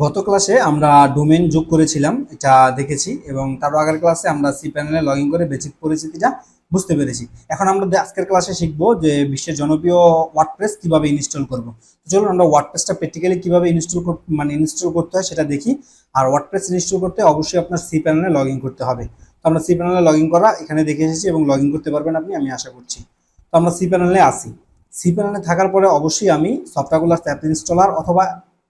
গত ক্লাসে আমরা ডোমেন যোগ করেছিলাম, এটা দেখেছি, এবং তারও আগের ক্লাসে আমরা সি প্যানেলে লগ ইন করে বেসিক পরিস্থিতিটা বুঝতে পেরেছি। এখন আমরা আজকের ক্লাসে শিখব যে বিশ্বের জনপ্রিয় ওয়ার্ডপ্রেস কীভাবে ইনস্টল করব। তো চলুন আমরা ওয়ার্ডপ্রেসটা প্র্যাকটিক্যালি কীভাবে ইনস্টল মানে ইনস্টল করতে হয় সেটা দেখি। আর ওয়ার্ডপ্রেস ইনস্টল করতে অবশ্যই আপনার সি প্যানেলে লগ ইন করতে হবে। তো আমরা সি প্যানেলে লগ ইন করা এখানে দেখে এসেছি এবং লগ ইন করতে পারবেন আপনি, আমি আশা করছি। তো আমরা সি প্যানেলে আসি। সি প্যানেলে থাকার পরে অবশ্যই আমি সফটওয়্যারগুলো অ্যাপ ইনস্টলার অথবা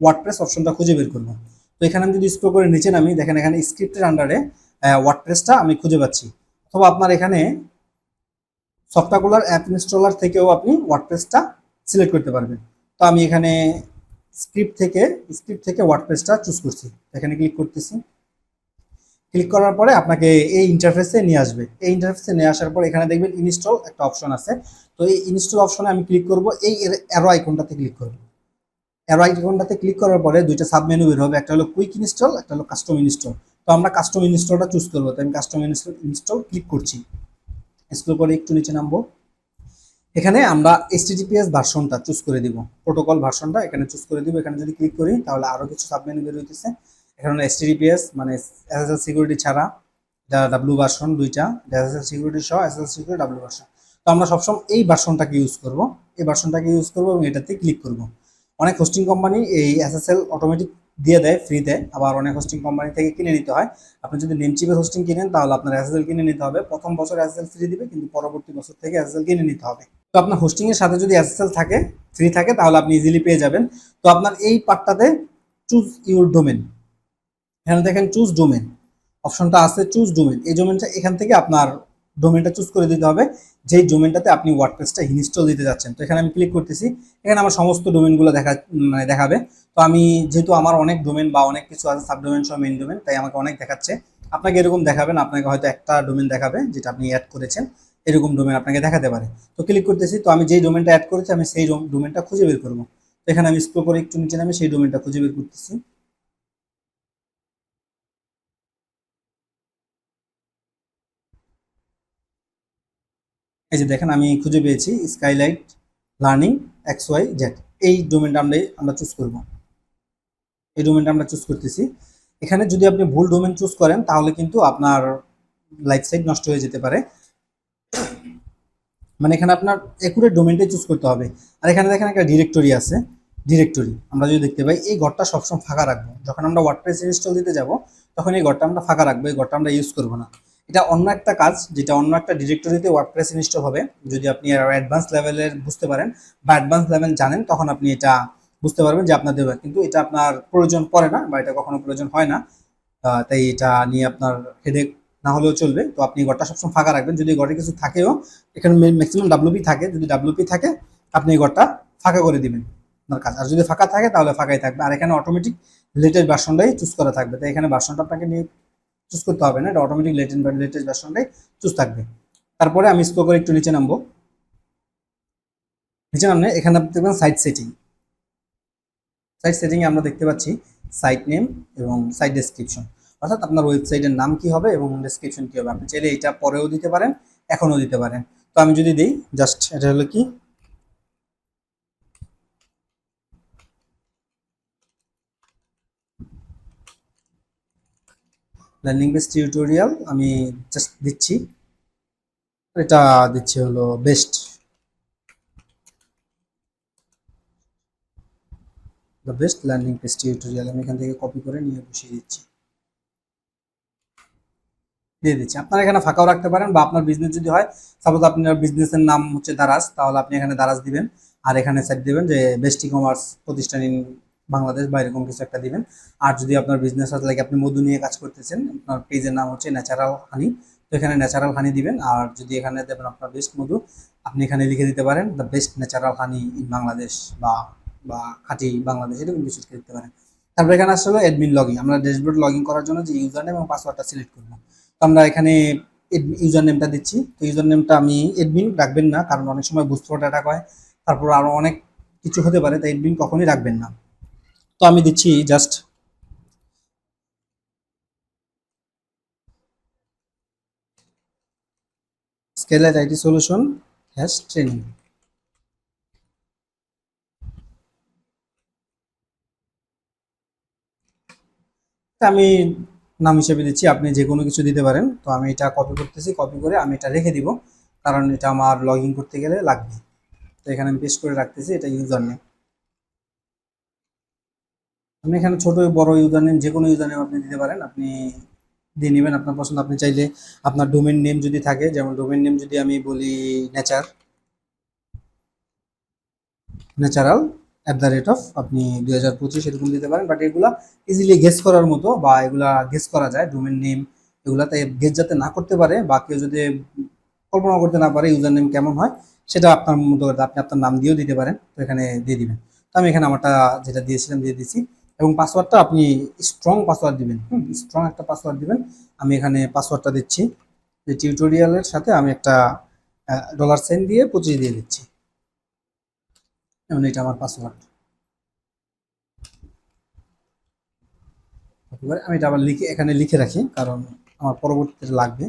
ওয়ার্ডপ্রেস অপশনটা খুঁজে বের করব। তো এখানে আমি যদি স্ক্রল করে নিচে নামি, দেখেন এখানে স্ক্রিপ্টের আন্ডারে ওয়ার্ডপ্রেসটা আমি খুঁজে পাচ্ছি। অথবা আপনার এখানে সফটওয়্যারগুলোর অ্যাপ ইনস্টলার থেকেও আপনি ওয়ার্ডপ্রেসটা সিলেক্ট করতে পারবেন। তো আমি এখানে স্ক্রিপ্ট থেকে স্ক্রিপ্ট থেকে ওয়ার্ডপ্রেসটা চুজ করছি। এখানে ক্লিক করতেছি। ক্লিক করার পরে আপনাকে এই ইন্টারফেসে নিয়ে আসবে। এই ইন্টারফেসে নিয়ে আসার পর এখানে দেখবেন ইনস্টল একটা অপশন আছে। তো এই ইনস্টল অপশনে আমি ক্লিক করব, এই অ্যারো আইকনটাতে ক্লিক করব। অ্যারো আইকনটাতে ক্লিক করার পরে দুইটা সাব মেনু বের হবে। একটা হলো কুইক ইনস্টল একটা হলো কাস্টম ইনস্টল তো আমরা কাস্টম ইনস্টলটা চুজ করব। তো আমি কাস্টম ইনস্টল ইনস্টল ক্লিক করছি। স্ক্রল করে একটু নিচে নামবো। এখানে আমরা এইচটিটিপিএস ভার্সনটা চুজ করে দিব। প্রোটোকল ভার্সনটা এখানে চুজ করে দিব। এখানে যদি ক্লিক করি, তাহলে আরও কিছু সাব মেনু বের হইতেছে। এখানে এইচটিটিপিএস মানে এসএসএল সিকিউরিটি ছাড়া এটা ডাব্লিউ ভার্সন দুইটা এসএসএল সিকিউরিটি সহ S S L security W version তো আমরা সবসময় এই ভার্সনটাকে ইউজ করব। এই ভার্সনটাকে ইউজ করব এবং এটাতে ক্লিক করব। অনেক হোস্টিং কোম্পানি এই এসএসএল অটোমেটিক দিয়ে দেয় ফ্রিতে আবার অনেক হোস্টিং কোম্পানি থেকে কিনে নিতে হয়। আপনি যদি নেমচিপের হোস্টিং কিনেন, তাহলে আপনার এসএসএল কিনে নিতে হবে। প্রথম বছর এসএসএল ফ্রি দিবে, কিন্তু পরবর্তী বছর থেকে এসএসএল কিনে নিতে হবে। তো আপনার হোস্টিং এর সাথে যদি এসএসএল থাকে ফ্রি থাকে, তাহলে আপনি ইজিলি পেয়ে যাবেন। তো আপনার এই পার্টটাতে চুজ ইউর ডোমেন এখানে দেখেন চুজ ডোমেন অপশনটা আছে চুজ ডোমেন এই ডোমেনটা এখান থেকে আপনার ডোমেনটা চুজ করে দিতে হবে। যেই ডোমেনটাতে আপনি ওয়ার্ডপ্রেসটা ইনস্টল দিতে যাচ্ছেন। তো এখানে আমি ক্লিক করতেছি। এখানে আমার সমস্ত ডোমেনগুলো দেখা মানে দেখাবে। তো আমি যেহেতু আমার অনেক ডোমেন বা অনেক কিছু আছে সাব ডোমেন সহ মেইন ডোমেন তাই আমাকে অনেক দেখাচ্ছে। আপনাকে এরকম দেখাবেন, আপনাকে হয়তো একটা ডোমেন দেখাবে, যেটা আপনি অ্যাড করেছেন। এরকম ডোমেন আপনাকে দেখাতে পারে। তো ক্লিক করতেছি। তো আমি যেই ডোমেনটা অ্যাড করেছি, আমি সেই ডোমেনটা খুঁজে বের করব। তো এখানে আমি স্ক্রল করে একটু নিচে নামে, সেই ডোমেনটা খুঁজে বের করতেছি। এই যে দেখেন, আমি খুঁজে পেয়েছি Skylight Learning X Y Z এই ডোমেনটা আমরা আমরা চুজ করব। এই ডোমেনটা আমরা চুজ করতেছি। এখানে যদি আপনি ভুল ডোমেন চুজ করেন, তাহলে কিন্তু আপনার লাইফ সাইট নষ্ট হয়ে যেতে পারে। মানে এখানে আপনার একুরেট ডোমেনটাই চুজ করতে হবে। আর এখানে দেখেন একটা ডিরেক্টরি আছে। ডিরেক্টরি আমরা যদি দেখতে পাই, এই ঘরটা সবসময় ফাঁকা রাখব। যখন আমরা ওয়ার্ডপ্রেস ইনস্টল দিতে যাব, তখন এই ঘরটা আমরা ফাঁকা রাখব। এই ঘরটা আমরা ইউজ করব না। এটা অন্য একটা কাজ, যেটা অন্য একটা ডিরেক্টরিতে ওয়ার্ডপ্রেস ইনস্টল হবে। যদি আপনি অ্যাডভান্স লেভেলের বুঝতে পারেন বা অ্যাডভান্স লেভেল জানেন, তখন আপনি এটা বুঝতে পারবেন যে আপনার দেবে কিন্তু এটা আপনার প্রয়োজন পড়ে না বা এটা কখনো প্রয়োজন হয় না। তাই এটা নিয়ে আপনার হেডেক না হলেও চলবে। তো আপনি ঘরটা সবসময় ফাঁকা রাখবেন। যদি ঘরে কিছু থাকেও, এখানে ম্যাক্সিমাম ডাব্লুপি থাকে। যদি ডাব্লুপি থাকে, আপনি এই ঘরটা ফাঁকা করে দিবেন আপনার কাজ। আর যদি ফাঁকা থাকে, তাহলে ফাঁকাই থাকবে। আর এখানে অটোমেটিক লেটেস্ট বাসনটাই চুজ করা থাকবে। তাই এখানে বাসনটা আপনাকে নিয়ে চুজ করতে হবে না, এটা অটোমেটিক লেটেস্ট লেটেস্ট ভার্সনটাই চুজ থাকবে। তারপরে আমি স্কো করে একটু নিচে নামবো। নিচে নামলে এখানে আপনি দেখবেন সাইট সেটিং সাইট সেটিং এ আমরা দেখতে পাচ্ছি সাইট নেম এবং সাইট ডেসক্রিপশন অর্থাৎ আপনার ওয়েবসাইটের নাম কি হবে এবং ডেসক্রিপশন কি হবে? আপনি চাইলে এটা পরেও দিতে পারেন, এখনও দিতে পারেন। তো আমি যদি দিই জাস্ট এটা হলো কি? লার্নিং বেস টিউটোরিয়াল আমি জাস্ট দিচ্ছি। এটা দিচ্ছি হলো best the best learning base tutorial আমি এখান থেকে কপি করে নিয়ে বসিয়ে দিচ্ছি। দিয়ে দিচ্ছি। আপনারা এখানে ফাঁকাও রাখতে পারেন বা আপনার বিজনেস যদি হয় সাপোজ আপনার বিজনেসের নাম হচ্ছে দারাজ, তাহলে আপনি এখানে দারাজ দিবেন। আর এখানে সাইড দিবেন যে বেস্ট ই কমার্স প্রতিষ্ঠান বাংলাদেশ বা এরকম কিছু একটা দিবেন। আর যদি আপনার বিজনেস আছে লাইক আপনি মধু নিয়ে কাজ করতেছেন, আপনার পেজের নাম হচ্ছে ন্যাচারাল হানি তো এখানে ন্যাচারাল হানি দিবেন। আর যদি এখানে দেবেন আপনার বেস্ট মধু, আপনি এখানে লিখে দিতে পারেন the best natural honey in Bangladesh বা বা খাঁটি বাংলাদেশ, এরকম কিছু লিখে দিতে পারেন। তারপর এখানে আসলে অ্যাডমিন লগইন আমরা ড্যাশবোর্ড লগ ইন করার জন্য যে ইউজার নেম এবং পাসওয়ার্ডটা সিলেক্ট করব। তো আমরা এখানে ইউজার নেমটা দিচ্ছি। তো ইউজার নেমটা আমি এডমিন রাখবেন না, কারণ অনেক সময় বুস্ট অ্যাটাক হয় তারপর আরও অনেক কিছু হতে পারে তাই এডমিন কখনোই রাখবেন না। তো আমি দিচ্ছি just Scaler IT solution hash training আমি নাম হিসেবে দিচ্ছি, আপনি যে কোনো কিছু দিতে পারেন। তো আমি এটা কপি করতেছি কপি করে আমি এটা রেখে দিব, কারণ এটা আমার লগ করতে গেলে লাগবে। তো এখানে আমি পেস্ট করে রাখতেছি, এটা ইউজার নেম আপনি এখানে ছোট বড় ইউজার নেম যে কোনো ইউজার নেম আপনি দিতে পারেন, আপনি দিয়ে নেবেন। আপনার পছন্দ, আপনি চাইলে আপনার ডোমেন নেম যদি থাকে, যেমন ডোমেন নেম যদি আমি বলি nature natural at the rate of আপনি দুই হাজার পঁচিশ এরকম দিতে পারেন। বাট এগুলা ইজিলি গেস করার মতো বা এগুলা গেস করা যায় ডোমেন নেম এগুলা তাই গেস যাতে না করতে পারে বা কেউ যদি কল্পনা করতে না পারে ইউজার নেম কেমন হয়, সেটা আপনার মতো আপনি আপনার নাম দিয়েও দিতে পারেন। তো এখানে দিয়ে দিবেন। তো আমি এখানে আমারটা যেটা দিয়েছিলাম, দিয়ে দিয়েছি এবং পাসওয়ার্ডটা আপনি স্ট্রং পাসওয়ার্ড দিবেন। হুম স্ট্রং একটা পাসওয়ার্ড দিবেন। আমি এখানে পাসওয়ার্ডটা দিচ্ছি। যে টিউটোরিয়ালের সাথে আমি একটা ডলার সাইন দিয়ে পঁচিশ দিয়ে দিচ্ছি। এবং এটা আমার পাসওয়ার্ড আমি এটা আবার লিখে, এখানে লিখে রাখি, কারণ আমার পরবর্তীতে লাগবে।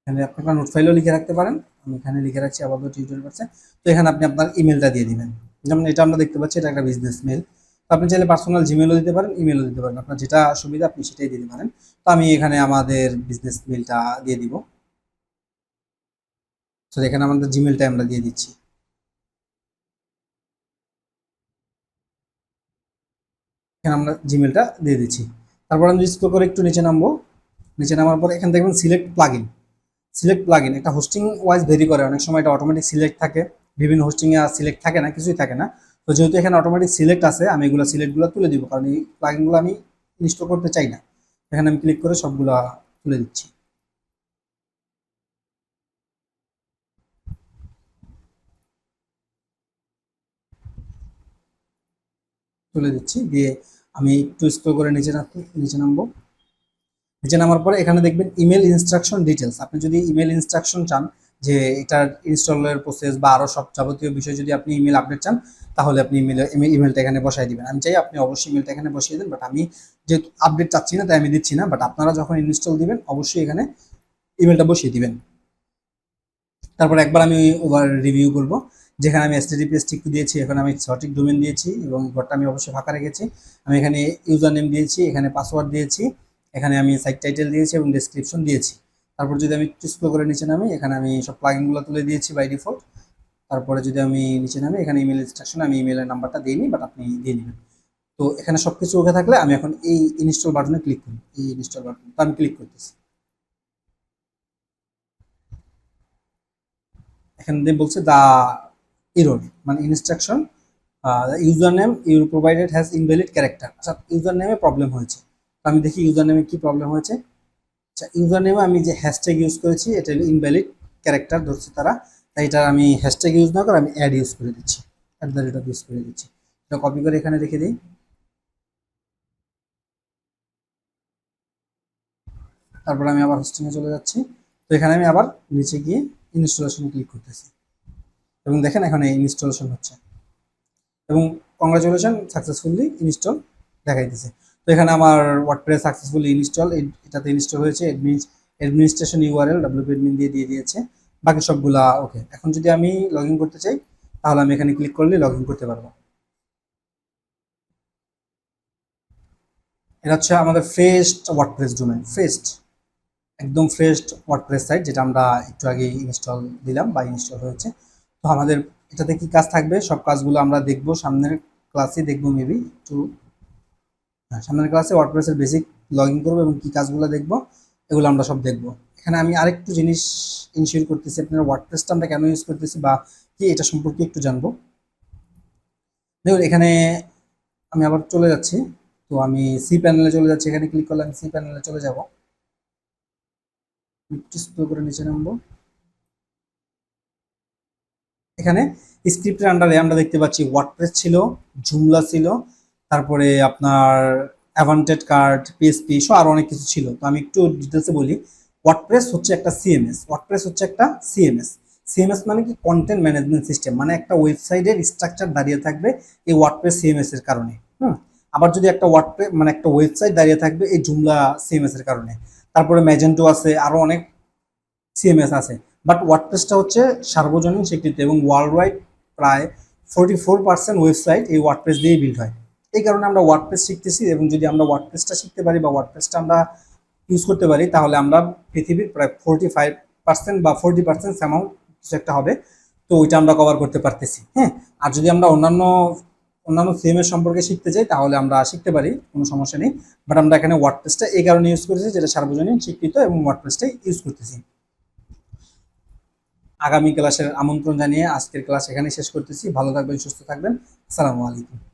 এখানে আপনি আপনার নোট ফাইলও লিখে রাখতে পারেন। আমি এখানে লিখে রাখছি আপাতত টিউটোরিয়াল পাচ্ছে তো এখানে আপনি আপনার ইমেলটা দিয়ে দিবেন। যেমন এটা আমরা দেখতে পাচ্ছি, এটা একটা বিজনেস মেল আপনি চাইলে পার্সোনাল জিমেলও দিতে পারেন ইমেলও দিতে পারেন। আপনার যেটা সুবিধা, আপনি সেটাই দিতে পারেন। তো আমি এখানে আমাদের বিজনেস মেলটা দিয়ে দিব। তো এখানে আমাদের জিমেলটা আমরা দিয়ে দিচ্ছি। এখানে আমরা জিমেলটা দিয়ে দিচ্ছি। তারপর আমি স্ক্রল করে একটু নিচে নামবো, নিচে নামার পর এখানে দেখবেন সিলেক্ট প্লাগইন সিলেক্ট প্লাগইন একটা হোস্টিং ওয়াইজ ভেরি করে। অনেক সময় এটা অটোমেটিক সিলেক্ট থাকে। বিভিন্ন হোস্টিংয়ে সিলেক্ট থাকে না, কিছুই থাকে না। তো যেহেতু এখানে অটোমেটিক সিলেক্ট আছে, আমি এগুলো সিলেক্টগুলো তুলে দিব, কারণ এই প্লাগইনগুলো আমি ইনস্টল করতে চাই না। এখানে আমি ক্লিক করে সবগুলো তুলে দিচ্ছি। তুলে দিচ্ছি, দিয়ে আমি একটু স্ক্রল করে নিচে নিচে নামবো। নিচে নামার পরে এখানে দেখবেন ইমেল ইনস্ট্রাকশন ডিটেলস আপনি যদি ইমেল ইনস্ট্রাকশন চান যে এটার ইনস্টলের প্রসেস বা আরও সব যাবতীয় বিষয় যদি আপনি ইমেল আপডেট চান, তাহলে আপনি ইমেল ইমেলটা এখানে বসাই দিবেন। আমি চাই আপনি অবশ্যই ইমেলটা এখানে বসিয়ে দেন বাট আমি যেহেতু আপডেট চাচ্ছি না, তাই আমি দিচ্ছি না বাট আপনারা যখন ইনস্টল দিবেন, অবশ্যই এখানে ইমেলটা বসিয়ে দিবেন। তারপর একবার আমি ওভার রিভিউ করব। যেখানে আমি এসটিডিপিএস টিক দিয়েছি, এখানে আমি সঠিক ডোমেন দিয়েছি এবং ঘরটা আমি অবশ্যই ফাঁকা রেখেছি। আমি এখানে ইউজার নেম দিয়েছি, এখানে পাসওয়ার্ড দিয়েছি, এখানে আমি সাইট টাইটেল দিয়েছি এবং ডেসক্রিপশন দিয়েছি। তারপর যদি আমি একটু স্ক্রল করে নিচে নামি, এখানে আমি সব প্লাগিনগুলো তুলে দিয়েছি বাই ডিফল্ট তারপরে যদি আমি নিচে নামি, এখানে ইমেল ইনস্ট্রাকশন আমি ইমেলের নাম্বারটা দিইনি বাট আপনি দিয়ে নেবেন। তো এখানে সব কিছু ওকে থাকলে আমি এখন এই ইনস্টল বাটনে ক্লিক করি এই ইনস্টল বাটন তো আমি ক্লিক করতেছি। এখানে বলছে দা এরর মানে instruction user name your provided has invalid character আচ্ছা ইউজার নেমে প্রবলেম হয়েছে। তো আমি দেখি ইউজার নেমে কি প্রবলেম হয়েছে। আচ্ছা ইউজার নেমে আমি যে হ্যাশট্যাগ ইউজ করেছি, এটা ইনভ্যালিড ক্যারেক্টার ধরছে তারা। তাই এটা আমি হ্যাশট্যাগ ইউজ না করে আমি অ্যাড ইউজ করে দিচ্ছি। At the rate of use করে দিচ্ছি। এটা কপি করে এখানে রেখে দিই। তারপর আমি আবার হোস্টিংয়ে চলে যাচ্ছি। তো এখানে আমি আবার নিচে গিয়ে ইনস্টলেশন ক্লিক করতেছি। এবং দেখেন এখানে ইনস্টলেশন হচ্ছে। এবং কংগ্রাচুলেশন সাকসেসফুলি ইনস্টল দেখাইতেছে। এখানে আমার ওয়ার্ডপ্রেস সাকসেসফুলি ইনস্টল এটাতে ইনস্টল হয়েছে অ্যাডমিনিস্ট্রেশন ইউআরএল ডাব্লিউপি অ্যাডমিন দিয়ে দিয়ে দিয়েছে, বাকি সবগুলা ওকে এখন যদি আমি লগ করতে চাই, তাহলে আমি এখানে ক্লিক করলে লগ করতে পারব। এটা হচ্ছে আমাদের ফ্রেস্ট ওয়ার্ডপ্রেস ডোমেন ফ্রেস্ট একদম ফ্রেস্ট ওয়ার্ডপ্রেস সাইট যেটা আমরা একটু আগে ইনস্টল দিলাম বা ইনস্টল হয়েছে। তো আমাদের এটাতে কি কাজ থাকবে? সব কাজগুলো আমরা দেখব, সামনের ক্লাসে দেখব মেবি একটু সামনের ক্লাসে ওয়ার্ডপ্রেসের বেসিক লগ ইন করব এবং কী কাজগুলো দেখব, এগুলো আমরা সব দেখব। এখানে আমি আরেকটু জিনিস ইনশিওর করতেছি, আপনার ওয়ার্ডপ্রেসটা আমরা কেন ইউজ করতেছি বা কি এটা সম্পর্কে একটু জানব। দেখুন, এখানে আমি আবার চলে যাচ্ছি। তো আমি সি প্যানেলে চলে যাচ্ছি, এখানে ক্লিক করলে আমি সি প্যানেলে চলে যাব। একটু করে নিচে নামবো। এখানে স্ক্রিপ্টের আন্ডারে আমরা দেখতে পাচ্ছি ওয়ার্ডপ্রেস ছিল জুমলা ছিল তারপরে আপনার অ্যাভান্টেড কার্ড পিএসপি সব আরও অনেক কিছু ছিল। তো আমি একটু ডিটেলসে বলি ওয়ার্ডপ্রেস হচ্ছে একটা সিএমএস ওয়ার্ডপ্রেস হচ্ছে একটা সিএমএস সিএমএস মানে কি? কন্টেন্ট ম্যানেজমেন্ট সিস্টেম মানে একটা ওয়েবসাইটের স্ট্রাকচার দাঁড়িয়ে থাকবে এই ওয়ার্ডপ্রেস সিএমএস এর কারণে। হুম? আবার যদি একটা ওয়ার্ডপ্রেস মানে একটা ওয়েবসাইট দাঁড়িয়ে থাকবে এই জুমলা সিএমএস এর কারণে। তারপরে ম্যাজেন্টো আছে আরও অনেক সিএমএস আছে। বাট ওয়ার্ডপ্রেসটা হচ্ছে সার্বজনীন স্বীকৃতি এবং ওয়ার্ল্ড ওয়াইড প্রায় ফোরটি ফোর পার্সেন্ট ওয়েবসাইট এই ওয়ার্ডপ্রেস দিয়েই বিল্ড হয়। এই কারণে আমরা ওয়ার্ডপ্রেস শিখতেছি এবং যদি আমরা ওয়ার্ডপ্রেসটা শিখতে পারি বা ওয়ার্ডপ্রেসটা আমরা ইউজ করতে পারি, তাহলে আমরা পৃথিবীর প্রায় ফোরটি ফাইভ পার্সেন্ট বা ফোরটি পার্সেন্ট অ্যামাউন্ট একটা হবে। তো ওইটা আমরা কভার করতে পারতেছি হ্যাঁ? আর যদি আমরা অন্যান্য অন্যান্য সিএমএর সম্পর্কে শিখতে চাই, তাহলে আমরা শিখতে পারি, কোনো সমস্যা নেই। বাট আমরা এখানে ওয়ার্ডপ্রেসটা এই কারণে ইউজ করেছি যেটা সার্বজনীন স্বীকৃত এবং ওয়ার্ডপ্রেসটাই ইউজ করতেছি। আগামী ক্লাসের আমন্ত্রণ জানিয়ে আজকের ক্লাস এখানে শেষ করতেছি। ভালো থাকবেন, সুস্থ থাকবেন। আসসালামু আলাইকুম।